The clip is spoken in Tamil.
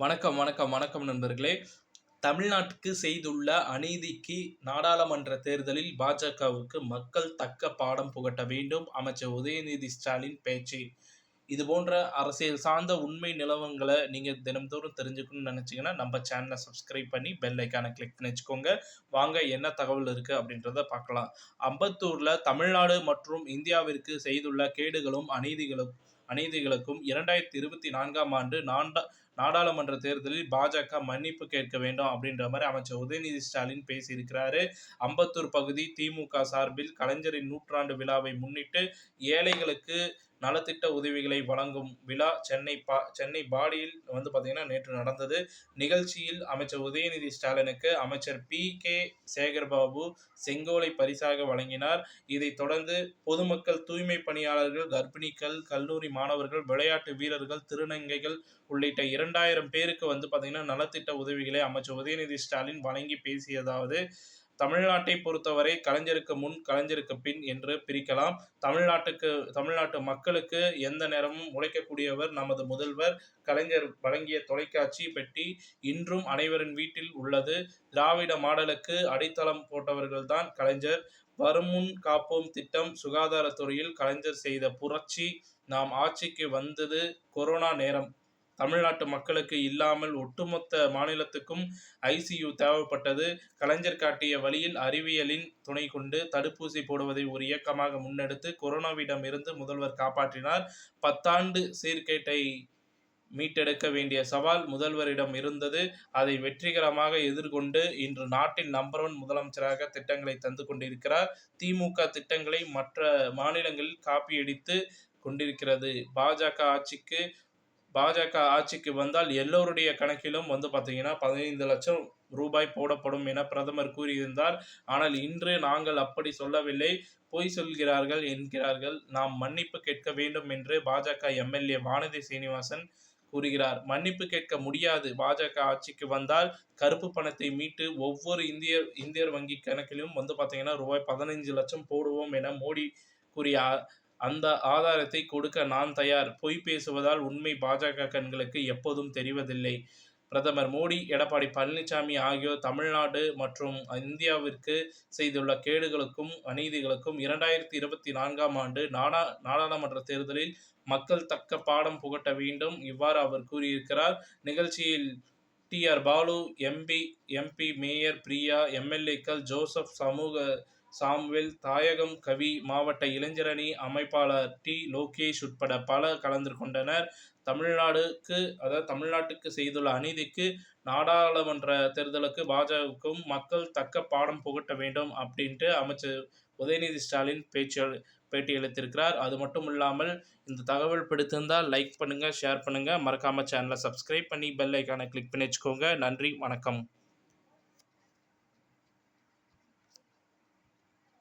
வணக்கம் வணக்கம் வணக்கம் நண்பர்களே. தமிழ்நாட்டுக்கு செய்துள்ள அநீதிக்கு நாடாளுமன்ற தேர்தலில் பாஜகவுக்கு மக்கள் தக்க பாடம் புகட்ட வேண்டும் அமைச்சர் உதயநிதி ஸ்டாலின் பேச்சு. இது போன்ற அரசியல் சார்ந்த உண்மை நிலவங்களை நீங்கள் தினம்தோறும் தெரிஞ்சுக்கணும்னு நினச்சிங்கன்னா நம்ம சேனலை சப்ஸ்கிரைப் பண்ணி பெல் ஐக்கானை கிளிக் பண்ணி வச்சுக்கோங்க. வாங்க என்ன தகவல் இருக்குது அப்படின்றத பார்க்கலாம். அம்பத்தூரில் தமிழ்நாடு மற்றும் இந்தியாவிற்கு செய்துள்ள கேடுகளும் அநீதிகளும் அநீதிகளுக்கும் இரண்டாயிரத்தி இருபத்தி நான்காம் ஆண்டு நான்கா நாடாளுமன்ற தேர்தலில் பாஜக மன்னிப்பு கேட்க வேண்டும் அப்படின்ற மாதிரி அமைச்சர் உதயநிதி ஸ்டாலின் பேசியிருக்கிறாரு. அம்பத்தூர் பகுதி திமுக சார்பில் கலைஞரின் நூற்றாண்டு விழாவை முன்னிட்டு ஏழைகளுக்கு நலத்திட்ட உதவிகளை வழங்கும் விழா சென்னை பா சென்னை பாடியில் வந்து பார்த்திங்கன்னா நேற்று நடந்தது. நிகழ்ச்சியில் அமைச்சர் உதயநிதி ஸ்டாலினுக்கு அமைச்சர் பி. கே. சேகர்பாபு செங்கோலை பரிசாக வழங்கினார். இதைத் தொடர்ந்து பொதுமக்கள் தூய்மை பணியாளர்கள் கர்ப்பிணிகள் கல்லூரி மாணவர்கள் விளையாட்டு வீரர்கள் திருநங்கைகள் உள்ளிட்ட இரண்டாயிரம் பேருக்கு வந்து பார்த்தீங்கன்னா நலத்திட்ட உதவிகளை அமைச்சர் உதயநிதி ஸ்டாலின் வழங்கி பேசியதாவது தமிழ்நாட்டை பொறுத்தவரை கலைஞருக்கு முன் கலைஞருக்கு பின் என்று பிரிக்கலாம். தமிழ்நாட்டுக்கு தமிழ்நாட்டு மக்களுக்கு எந்த நேரமும் உழைக்கக்கூடியவர் நமது முதல்வர் கலைஞர் வழங்கிய தொலைக்காட்சி பெட்டி இன்றும் அனைவரின் வீட்டில் உள்ளது. திராவிட மாடலுக்கு அடித்தளம் போட்டவர்கள்தான் கலைஞர். வருமுன் காப்போம் திட்டம் சுகாதாரத்துறையில் கலைஞர் செய்த புரட்சி. நாம் ஆட்சிக்கு வந்தது கொரோனா நேரம். தமிழ்நாட்டு மக்களுக்கு இல்லாமல் ஒட்டுமொத்த மாநிலத்துக்கும் ஐசியு தேவைப்பட்டது. கலைஞர் காட்டிய வழியில் அறிவியலின் துணை கொண்டு தடுப்பூசி போடுவதை ஒரு இயக்கமாக முன்னெடுத்து கொரோனாவிடம் இருந்து முதல்வர் காப்பாற்றினார். பத்தாண்டு சீர்கேட்டை மீட்டெடுக்க வேண்டிய சவால் முதல்வரிடம் இருந்தது. அதை வெற்றிகரமாக எதிர்கொண்டு இன்று நாட்டின் நம்பர் ஒன் முதலமைச்சராக திட்டங்களை தந்து கொண்டிருக்கிறார். திமுக திட்டங்களை மற்ற மாநிலங்களில் காப்பியடித்து கொண்டிருக்கிறது. பாஜக ஆட்சிக்கு பாஜக ஆட்சிக்கு வந்தால் எல்லோருடைய கணக்கிலும் வந்து பார்த்தீங்கன்னா பதினைந்து லட்சம் ரூபாய் போடப்படும் என பிரதமர் கூறியிருந்தார். ஆனால் இன்று நாங்கள் அப்படி சொல்லவில்லை. பொய் சொல்கிறார்கள் என்கிறார்கள். நாம் மன்னிப்பு கேட்க வேண்டும் என்று பாஜக எம்எல்ஏ வானதி சீனிவாசன் கூறுகிறார். மன்னிப்பு கேட்க முடியாது. பாஜக ஆட்சிக்கு வந்தால் கருப்பு பணத்தை மீட்டு ஒவ்வொரு இந்தியர் இந்தியர் வங்கி கணக்கிலும் வந்து பார்த்தீங்கன்னா ரூபாய் பதினைஞ்சு லட்சம் போடுவோம் என மோடி கூறிய அந்த ஆதாரத்தை கொடுக்க நான் தயார். பொய் பேசுவதால் உண்மை பாஜக கண்களுக்கு எப்போதும் தெரிவதில்லை. பிரதமர் மோடி எடப்பாடி பழனிசாமி ஆகியோர் தமிழ்நாடு மற்றும் இந்தியாவிற்கு செய்துள்ள கேடுகளுக்கும் அநீதிகளுக்கும் இரண்டாயிரத்தி இருபத்தி நான்காம் ஆண்டு நாடா நாடாளுமன்ற தேர்தலில் மக்கள் தக்க பாடம் புகட்ட வேண்டும் இவ்வாறு அவர் கூறியிருக்கிறார். நிகழ்ச்சியில் T R Balu MP MP mayor Priya எம்எல்ஏக்கள் ஜோசப் சமூக சாம்வெல் தாயகம் கவி மாவட்ட இளைஞரணி அமைப்பாளர் டி. லோகேஷ் உட்பட பல கலந்து கொண்டனர் தமிழ்நாடுக்கு அதாவது தமிழ்நாட்டுக்கு செய்துள்ள அநீதிக்கு நாடாளுமன்ற தேர்தலுக்கு பாஜகவுக்கும் மக்கள் தக்க பாடம் புகட்ட வேண்டும் அப்படின்ட்டு அமைச்சர் உதயநிதி ஸ்டாலின் பேச்சு பேட்டி அளித்திருக்கிறார். அது மட்டும் இல்லாமல் இந்த தகவல் பிடித்திருந்தால் லைக் பண்ணுங்கள் ஷேர் பண்ணுங்கள் மறக்காமல் சேனலை சப்ஸ்கிரைப் பண்ணி பெல் ஐக்கானை கிளிக் பண்ணி வச்சுக்கோங்க. நன்றி வணக்கம்.